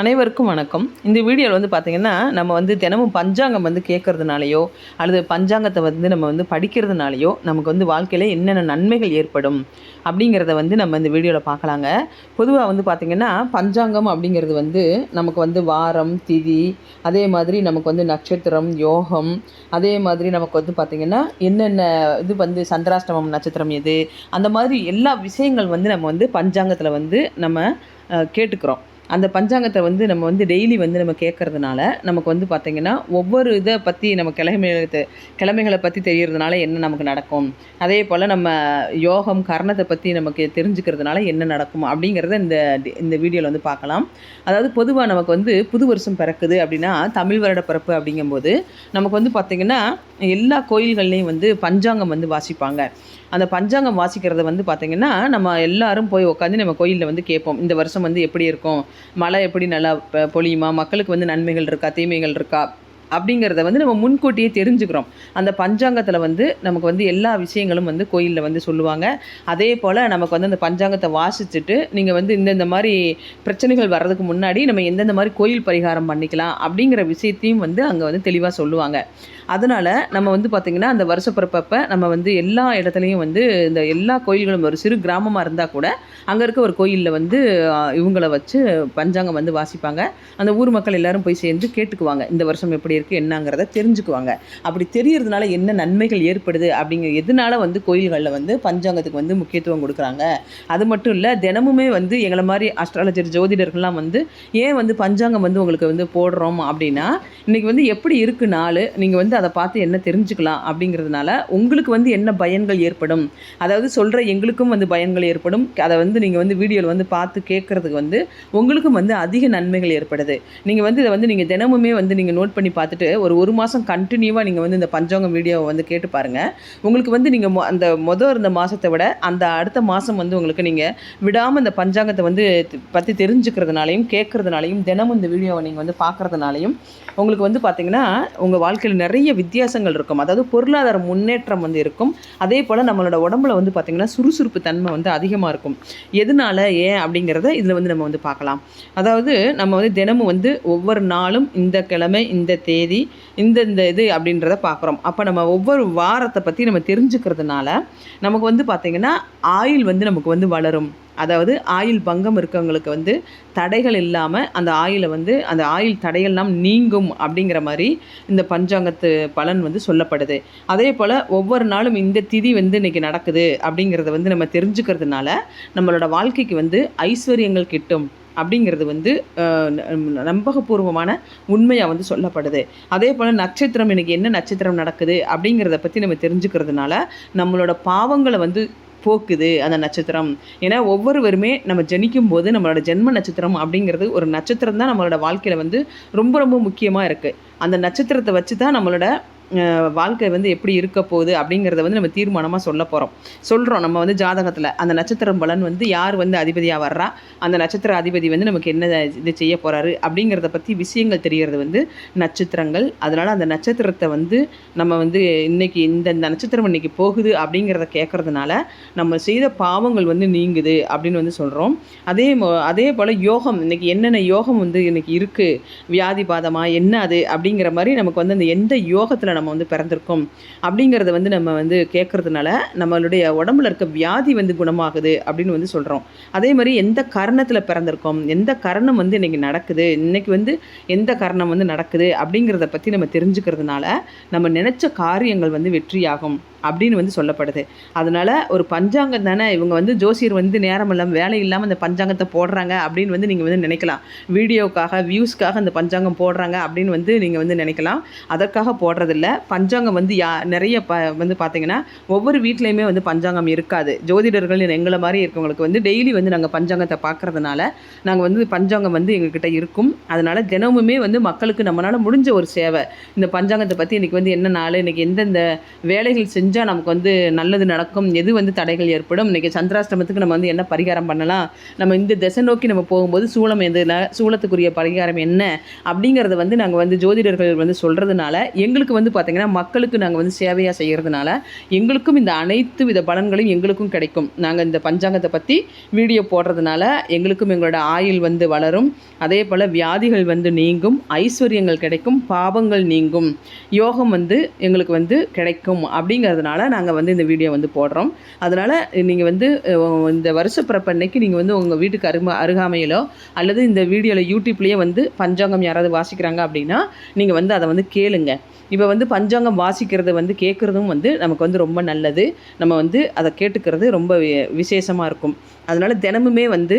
அனைவருக்கும் வணக்கம். இந்த வீடியோவில் வந்து பார்த்திங்கன்னா நம்ம வந்து தினமும் பஞ்சாங்கம் வந்து கேட்கறதுனாலையோ அல்லது பஞ்சாங்கத்தை வந்து நம்ம வந்து படிக்கிறதுனாலையோ நமக்கு வந்து வாழ்க்கையில் என்னென்ன நன்மைகள் ஏற்படும் அப்படிங்கிறத வந்து நம்ம இந்த வீடியோவில் பார்க்கலாங்க. பொதுவாக வந்து பார்த்திங்கன்னா பஞ்சாங்கம் அப்படிங்கிறது வந்து நமக்கு வந்து வாரம் திதி அதே மாதிரி நமக்கு வந்து நட்சத்திரம் யோகம் அதே மாதிரி நமக்கு வந்து பார்த்திங்கன்னா என்னென்ன இது வந்து சந்திராஷ்டமம் நட்சத்திரம் எது அந்த மாதிரி எல்லா விஷயங்கள் வந்து நம்ம வந்து பஞ்சாங்கத்தில் வந்து நம்ம கேட்டுக்கிறோம். அந்த பஞ்சாங்கத்தை வந்து நம்ம வந்து டெய்லி வந்து நம்ம கேட்கறதுனால நமக்கு வந்து பார்த்திங்கன்னா ஒவ்வொரு இதை பற்றி நம்ம கிழமைகளை கிழமைகளை பற்றி தெரியறதுனால என்ன நமக்கு நடக்கும்? அதே போல் நம்ம யோகம் கர்ணத்தை பற்றி நமக்கு தெரிஞ்சுக்கிறதுனால என்ன நடக்கும்? அப்படிங்கிறத இந்த இந்த வீடியோவில் வந்து பார்க்கலாம். அதாவது பொதுவாக நமக்கு வந்து புது வருஷம் பிறக்குது அப்படின்னா தமிழ் வருட பிறப்பு அப்படிங்கும்போது நமக்கு வந்து பார்த்திங்கன்னா எல்லா கோயில்கள்லேயும் வந்து பஞ்சாங்கம் வந்து வாசிப்பாங்க. அந்த பஞ்சாங்கம் வாசிக்கிறத வந்து பார்த்திங்கன்னா நம்ம எல்லாரும் போய் உட்காந்து நம்ம கோயிலில் வந்து கேட்போம். இந்த வருஷம் வந்து எப்படி இருக்கும்? மழை எப்படி நல்லா பொழியுமா? மக்களுக்கு வந்து நன்மைகள் இருக்கா? தீமைகள் இருக்கா? அப்படிங்கிறத வந்து நம்ம முன்கூட்டியே தெரிஞ்சுக்கிறோம். அந்த பஞ்சாங்கத்தில் வந்து நமக்கு வந்து எல்லா விஷயங்களும் வந்து கோயிலில் வந்து சொல்லுவாங்க. அதே போல் நமக்கு வந்து அந்த பஞ்சாங்கத்தை வாசிச்சுட்டு நீங்கள் வந்து இந்தந்த மாதிரி பிரச்சனைகள் வர்றதுக்கு முன்னாடி நம்ம எந்தெந்த மாதிரி கோயில் பரிகாரம் பண்ணிக்கலாம் அப்படிங்கிற விஷயத்தையும் வந்து அங்கே வந்து தெளிவாக சொல்லுவாங்க. அதனால் நம்ம வந்து பார்த்திங்கன்னா அந்த வருஷப்பிறப்பப்போ நம்ம வந்து எல்லா இடத்துலையும் வந்து இந்த எல்லா கோயில்களும் ஒரு சிறு கிராமமாக இருந்தால் கூட அங்கே இருக்க ஒரு கோயிலில் வந்து இவங்களை வச்சு பஞ்சாங்கம் வந்து வாசிப்பாங்க. அந்த ஊர் மக்கள் எல்லோரும் போய் சேர்ந்து கேட்டுக்குவாங்க. இந்த வருஷம் எப்படி இருக்குது என்னங்கிறத தெரிஞ்சுக்குவாங்க. அப்படி தெரியறதுனால என்ன நன்மைகள் ஏற்படுது அப்படிங்கிற எதனால வந்து கோயில்களில் வந்து பஞ்சாங்கத்துக்கு வந்து முக்கியத்துவம் கொடுக்குறாங்க? அது மட்டும் இல்லை தினமுமே வந்து எங்களை மாதிரி அஸ்ட்ராலஜர் ஜோதிடர்கள்லாம் வந்து ஏன் வந்து பஞ்சாங்கம் வந்து உங்களுக்கு வந்து போடுறோம் அப்படின்னா இன்றைக்கி வந்து எப்படி இருக்கு நாள் நீங்கள் வந்து அதை பார்த்து என்ன தெரிஞ்சுக்கலாம் அப்படிங்கிறதுனால உங்களுக்கு வந்து என்ன பயன்கள் ஏற்படும்? அதாவது சொல்கிற எங்களுக்கும் வந்து பயன்கள் ஏற்படும். அதை வந்து நீங்கள் வந்து வீடியோவில் வந்து பார்த்து கேட்குறதுக்கு வந்து உங்களுக்கும் வந்து அதிக நன்மைகள் ஏற்படுது. நீங்கள் வந்து இதை வந்து நீங்கள் தினமுமே வந்து நீங்கள் நோட் பண்ணி பார்த்துட்டு ஒரு ஒரு மாதம் கண்டினியூவாக நீங்கள் வந்து இந்த பஞ்சாங்கம் வீடியோவை வந்து கேட்டு பாருங்கள் உங்களுக்கு வந்து நீங்கள் அந்த மொதல் இருந்த மாதத்தை விட அந்த அடுத்த மாதம் வந்து உங்களுக்கு நீங்கள் விடாமல் இந்த பஞ்சாங்கத்தை வந்து பற்றி தெரிஞ்சுக்கிறதுனாலையும் கேட்குறதுனாலையும் தினமும் இந்த வீடியோவை நீங்கள் வந்து பார்க்குறதுனாலையும் உங்களுக்கு வந்து பார்த்தீங்கன்னா உங்கள் வாழ்க்கையில் நிறைய வித்தியாசங்கள் இருக்கும். அதாவது பொருளாதார முன்னேற்றம் வந்து இருக்கும். அதே போல் நம்மளோட உடம்புல வந்து பார்த்திங்கன்னா சுறுசுறுப்பு தன்மை வந்து அதிகமாக இருக்கும். எதனால ஏன் அப்படிங்கிறத இதில் வந்து நம்ம வந்து பார்க்கலாம் அதாவது நம்ம வந்து தினமும் வந்து ஒவ்வொரு நாளும் இந்த கிழமை இந்த தேதி இந்த இந்த இது அப்படின்றத பார்க்குறோம். அப்போ நம்ம ஒவ்வொரு வாரத்தை பற்றி நம்ம தெரிஞ்சுக்கிறதுனால நமக்கு வந்து பார்த்திங்கன்னா ஆயில் வந்து நமக்கு வந்து வளரும். அதாவது ஆயில் பங்கம் இருக்கவங்களுக்கு வந்து தடைகள் இல்லாமல் அந்த ஆயிலை வந்து அந்த ஆயில் தடையெல்லாம் நீங்கும் அப்படிங்கிற மாதிரி இந்த பஞ்சாங்கத்து பலன் வந்து சொல்லப்படுது. அதே போல் ஒவ்வொரு நாளும் இந்த திதி வந்து இன்னைக்கு நடக்குது அப்படிங்கிறத வந்து நம்ம தெரிஞ்சுக்கிறதுனால நம்மளோட வாழ்க்கைக்கு வந்து ஐஸ்வர்யங்கள் கிட்டும் அப்படிங்கிறது வந்து நம்பகபூர்வமான உண்மையாக வந்து சொல்லப்படுது. அதே போல் நட்சத்திரம் இன்னைக்கு என்ன நட்சத்திரம் நடக்குது அப்படிங்கிறத பற்றி நம்ம தெரிஞ்சுக்கிறதுனால நம்மளோட பாவங்களை வந்து போக்குது அந்த நட்சத்திரம். ஏன்னா ஒவ்வொருவருமே நம்ம ஜனிக்கும் போது நம்மளோட ஜென்ம நட்சத்திரம் அப்படிங்கிறது ஒரு நட்சத்திரம் தான் நம்மளோட வாழ்க்கையில் வந்து ரொம்ப ரொம்ப முக்கியமாக இருக்குது அந்த நட்சத்திரத்தை வச்சு தான் நம்மளோட வாழ்க்கை வந்து எப்படி இருக்க போகுது அப்படிங்கிறத வந்து நம்ம தீர்மானமாக சொல்ல போகிறோம் சொல்கிறோம் நம்ம வந்து ஜாதகத்தில் அந்த நட்சத்திரம் பலன் வந்து யார் வந்து அதிபதியாக வர்றா? அந்த நட்சத்திர அதிபதி வந்து நமக்கு என்ன இது செய்ய போகிறாரு அப்படிங்கிறத பற்றி விஷயங்கள் தெரிகிறது வந்து நட்சத்திரங்கள். அதனால் அந்த நட்சத்திரத்தை வந்து நம்ம வந்து இன்றைக்கி இந்த இந்த நட்சத்திரம் இன்றைக்கி போகுது அப்படிங்கிறத கேட்குறதுனால நம்ம செய்த பாவங்கள் வந்து நீங்குது அப்படின்னு வந்து சொல்கிறோம் அதே மோ- அதே போல் யோகம் இன்றைக்கி என்னென்ன யோகம் வந்து இன்றைக்கி இருக்குது வியாதி பாதமாக என்ன அது? அப்படிங்கிற மாதிரி நமக்கு வந்து அந்த எந்த யோகத்தில் நம்ம வந்து பிறந்திருக்கோம் அப்படிங்கிறத வந்து நம்ம வந்து கேட்குறதுனால நம்மளுடைய உடம்புல இருக்க வியாதி வந்து குணமாகுது அப்படின்னு வந்து சொல்கிறோம் அதே மாதிரி எந்த காரணத்தில் பிறந்திருக்கோம்? எந்த கரணம் வந்து இன்னைக்கு நடக்குது? இன்னைக்கு வந்து எந்த கரணம் வந்து நடக்குது? அப்படிங்கிறத பற்றி நம்ம தெரிஞ்சுக்கிறதுனால நம்ம நினச்ச காரியங்கள் வந்து வெற்றியாகும். அப்படின்னு வந்து சொல்லப்படுது. அதனால ஒரு பஞ்சாங்கம் தானே? இவங்க வந்து ஜோசியர் வந்து நேரம் இல்லாமல் வேலை இல்லாமல் அந்த பஞ்சாங்கத்தை போடுறாங்க அப்படின்னு வந்து நீங்கள் வந்து நினைக்கலாம். வீடியோக்காக வியூஸ்க்காக அந்த பஞ்சாங்கம் போடுறாங்க அப்படின்னு வந்து நீங்கள் வந்து நினைக்கலாம். அதற்காக போடுறதில்ல. பஞ்சாங்கம் வந்து யா நிறைய ப வந்து பார்த்தீங்கன்னா ஒவ்வொரு வீட்லேயுமே வந்து பஞ்சாங்கம் இருக்காது. ஜோதிடர்கள் எங்களை மாதிரி இருக்கவங்களுக்கு வந்து டெய்லி வந்து நாங்கள் பஞ்சாங்கத்தை பார்க்குறதுனால நாங்கள் வந்து பஞ்சாங்கம் வந்து எங்ககிட்ட இருக்கும். அதனால் தினமுமே வந்து மக்களுக்கு நம்மளால் முடிஞ்ச ஒரு சேவை. இந்த பஞ்சாங்கத்தை பற்றி இன்றைக்கி வந்து என்ன நாள் இன்றைக்கி எந்தெந்த வேலைகள் செஞ்சு செஞ்சால் நமக்கு வந்து நல்லது நடக்கும். எது வந்து தடைகள் ஏற்படும்? இன்றைக்கி சந்திராஷ்டமத்துக்கு நம்ம வந்து என்ன பரிகாரம் பண்ணலாம்? நம்ம இந்த திசை நோக்கி நம்ம போகும்போது சூளம் எதுல சூளத்துக்குரிய பரிகாரம் என்ன அப்படிங்கிறத வந்து நாங்கள் வந்து ஜோதிடர்கள் வந்து சொல்கிறதுனால எங்களுக்கு வந்து பார்த்திங்கன்னா மக்களுக்கு நாங்கள் வந்து சேவையாக செய்கிறதுனால எங்களுக்கும் இந்த அனைத்து வித பலன்களும் எங்களுக்கும் கிடைக்கும். நாங்கள் இந்த பஞ்சாங்கத்தை பற்றி வீடியோ போடுறதுனால எங்களுக்கும் எங்களோட ஆயுள் வந்து வளரும். அதே போல் வியாதிகள் வந்து நீங்கும் ஐஸ்வர்யங்கள் கிடைக்கும் பாவங்கள் நீங்கும் யோகம் வந்து எங்களுக்கு வந்து கிடைக்கும் அப்படிங்கிறதுனால நாங்கள் வந்து இந்த வீடியோ வந்து போடுறோம். அதனால் நீங்கள் வந்து இந்த வருஷ அன்னைக்கு நீங்கள் வந்து உங்கள் வீட்டுக்கு அருமா அருகாமையிலோ அல்லது இந்த வீடியோவில் யூடியூப்லேயே வந்து பஞ்சாங்கம் யாராவது வாசிக்கிறாங்க அப்படின்னா நீங்கள் வந்து அதை வந்து கேளுங்க. இப்போ வந்து பஞ்சாங்கம் வாசிக்கிறது வந்து கேட்குறதும் வந்து நமக்கு வந்து ரொம்ப நல்லது. நம்ம வந்து அதை கேட்டுக்கிறது ரொம்ப விசேஷமாக இருக்கும். அதனால் தினமுமே வந்து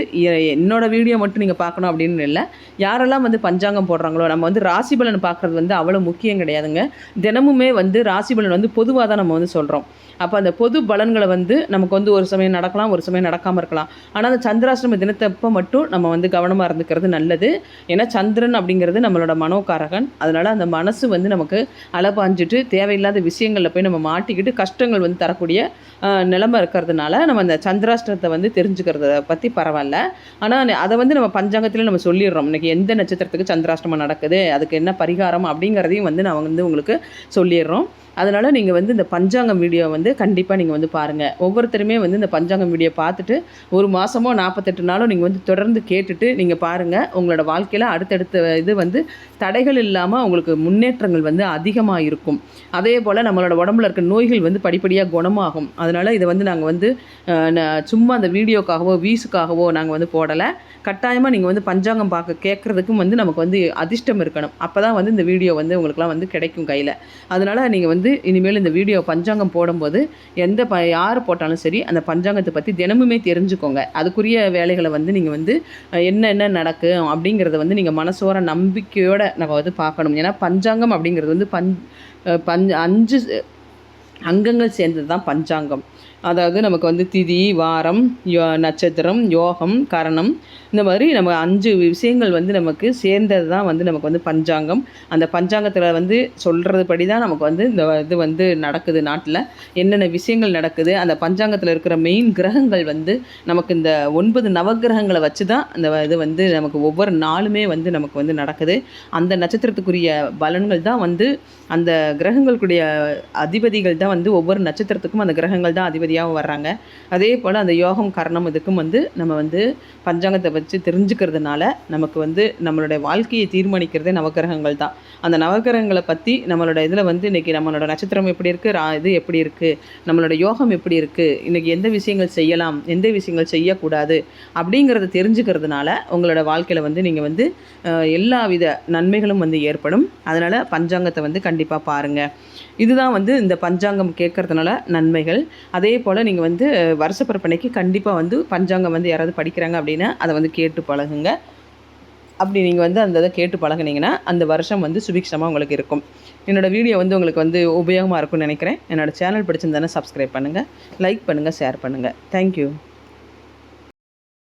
என்னோடய வீடியோ மட்டும் நீங்கள் பார்க்கணும் அப்படின்னு இல்லை. யாரெல்லாம் வந்து பஞ்சாங்கம் போடுறாங்களோ நம்ம வந்து ராசி பலன் பார்க்குறது வந்து அவ்வளோ முக்கியம் கிடையாதுங்க. தினமுமே வந்து ராசி பலன் வந்து பொதுவாக தான் நம்ம வந்து சொல்கிறோம் அப்போ அந்த பொது பலன்களை வந்து நமக்கு வந்து ஒரு சமயம் நடக்கலாம் ஒரு சமயம் நடக்காமல் இருக்கலாம். ஆனால் அந்த சந்திராஷ்டம தினத்தப்போ மட்டும் நம்ம வந்து கவனமாக இருந்துக்கிறது நல்லது. ஏன்னா சந்திரன் அப்படிங்கிறது நம்மளோட மனோகாரகன். அதனால் அந்த மனசு வந்து நமக்கு அலபாஞ்சிட்டு தேவையில்லாத விஷயங்களில் போய் நம்ம மாட்டிக்கிட்டு கஷ்டங்கள் வந்து தரக்கூடிய ஆஹ், நிலைமை இருக்கிறதுனால நம்ம அந்த சந்திராஷ்டத்தை வந்து தெரிஞ்சுக்கிறத பற்றி பரவாயில்ல. ஆனால் அதை வந்து நம்ம பஞ்சாங்கத்தில் நம்ம சொல்லிடுறோம். இன்னைக்கு எந்த நட்சத்திரத்துக்கு சந்திராஷ்டிரமம் நடக்குது அதுக்கு என்ன பரிகாரம் அப்படிங்கிறதையும் வந்து நான் வந்து உங்களுக்கு சொல்லிடுறோம். அதனால் நீங்கள் வந்து இந்த பஞ்சாங்கம் வீடியோ வந்து கண்டிப்பாக நீங்கள் வந்து பாருங்கள் ஒவ்வொருத்தருமே வந்து இந்த பஞ்சாங்கம் வீடியோ பார்த்துட்டு ஒரு மாதமோ நாற்பத்தெட்டு நாளோ நீங்கள் வந்து தொடர்ந்து கேட்டுட்டு நீங்கள் பாருங்கள் உங்களோட வாழ்க்கையில் அடுத்தடுத்த இது வந்து தடைகள் இல்லாமல் உங்களுக்கு முன்னேற்றங்கள் வந்து அதிகமாக இருக்கும். அதே போல் நம்மளோட உடம்புல இருக்க நோய்கள் வந்து படிப்படியாக குணமாகும். அதனால் இதை வந்து நாங்கள் வந்து சும்மா அந்த வீடியோக்காகவோ வீஸுக்காகவோ நாங்கள் வந்து போடலை. கட்டாயமாக நீங்கள் வந்து பஞ்சாங்கம் பார்க்க கேட்குறதுக்கும் வந்து நமக்கு வந்து அதிர்ஷ்டம் இருக்கணும். அப்போ தான் வந்து இந்த வீடியோ வந்து உங்களுக்குலாம் வந்து கிடைக்கும் கையில். அதனால் நீங்கள் வந்து வந்து இனிமேல் இந்த வீடியோ பஞ்சாங்கம் போடும்போது எந்த ப யார் போட்டாலும் சரி அந்த பஞ்சாங்கத்தை பற்றி தினமுமே தெரிஞ்சுக்கோங்க. அதுக்குரிய வேலைகளை வந்து நீங்கள் வந்து என்னென்ன நடக்கும் அப்படிங்கிறத வந்து நீங்கள் மனசோர நம்பிக்கையோடு நம்ம வந்து பார்க்கணும். ஏன்னா பஞ்சாங்கம் அப்படிங்கிறது வந்து பஞ் பஞ்ச் அஞ்சு அங்கங்கள் சேர்ந்தது தான் பஞ்சாங்கம். அதாவது நமக்கு வந்து திதி வாரம் யோ நட்சத்திரம் யோகம் கரணம். இந்த மாதிரி நம்ம அஞ்சு விஷயங்கள் வந்து நமக்கு சேர்ந்தது தான் வந்து நமக்கு வந்து பஞ்சாங்கம். அந்த பஞ்சாங்கத்தில் வந்து சொல்கிறது படி தான் நமக்கு வந்து இந்த இது வந்து நடக்குது நாட்டில். என்னென்ன விஷயங்கள் நடக்குது அந்த பஞ்சாங்கத்தில் இருக்கிற மெயின் கிரகங்கள் வந்து நமக்கு இந்த ஒன்பது நவக்கிரகங்களை வச்சு தான் அந்த இது வந்து நமக்கு ஒவ்வொரு நாளுமே வந்து நமக்கு வந்து நடக்குது. அந்த நட்சத்திரத்துக்குரிய பலன்கள் தான் வந்து அந்த கிரகங்களுக்குடைய அதிபதிகள் தான் வந்து ஒவ்வொரு நட்சத்திரத்துக்கும் அந்த கிரகங்கள் தான் அதிபதியாகவும் வர்றாங்க. அதே போல் அந்த யோகம் கரணம் இதுக்கும் வந்து நம்ம வந்து பஞ்சாங்கத்தை வச்சு தெரிஞ்சுக்கிறதுனால நமக்கு வந்து நம்மளுடைய வாழ்க்கையை தீர்மானிக்கிறதே நவக்கிரகங்கள் தான். அந்த நவக்கிரகங்களை பற்றி நம்மளோட இதில் வந்து இன்றைக்கி நம்மளோட நட்சத்திரம் எப்படி இருக்குது ரா இது எப்படி இருக்குது நம்மளோட யோகம் எப்படி இருக்குது இன்றைக்கி எந்த விஷயங்கள் செய்யலாம் எந்த விஷயங்கள் செய்யக்கூடாது அப்படிங்கிறத தெரிஞ்சுக்கிறதுனால உங்களோட வாழ்க்கையில் வந்து நீங்கள் வந்து எல்லா வித நன்மைகளும் வந்து ஏற்படும். அதனால் பஞ்சாங்கத்தை வந்து கண்டிப்பாக பாருங்கள் இதுதான் வந்து இந்த பஞ்சாங்க பஞ்சாங்கம் கேட்கறதுனால நன்மைகள். அதே போல் நீங்கள் வந்து அஹ், வருஷப்பிறப்பனைக்கு கண்டிப்பாக வந்து பஞ்சாங்கம் வந்து யாராவது படிக்கிறாங்க அப்படின்னா அதை வந்து கேட்டு பழகுங்க. அப்படி நீங்கள் வந்து அந்த இதை கேட்டு பழகுனீங்கன்னா அந்த வருஷம் வந்து சுபிக்ஷமாக உங்களுக்கு இருக்கும். என்னோடய வீடியோ வந்து உங்களுக்கு வந்து உபயோகமாக இருக்கும்னு நினைக்கிறேன். என்னோடய சேனல் பிடிச்சிருந்தானே சப்ஸ்கிரைப் பண்ணுங்கள் லைக் பண்ணுங்கள் ஷேர் பண்ணுங்கள் தேங்க்யூ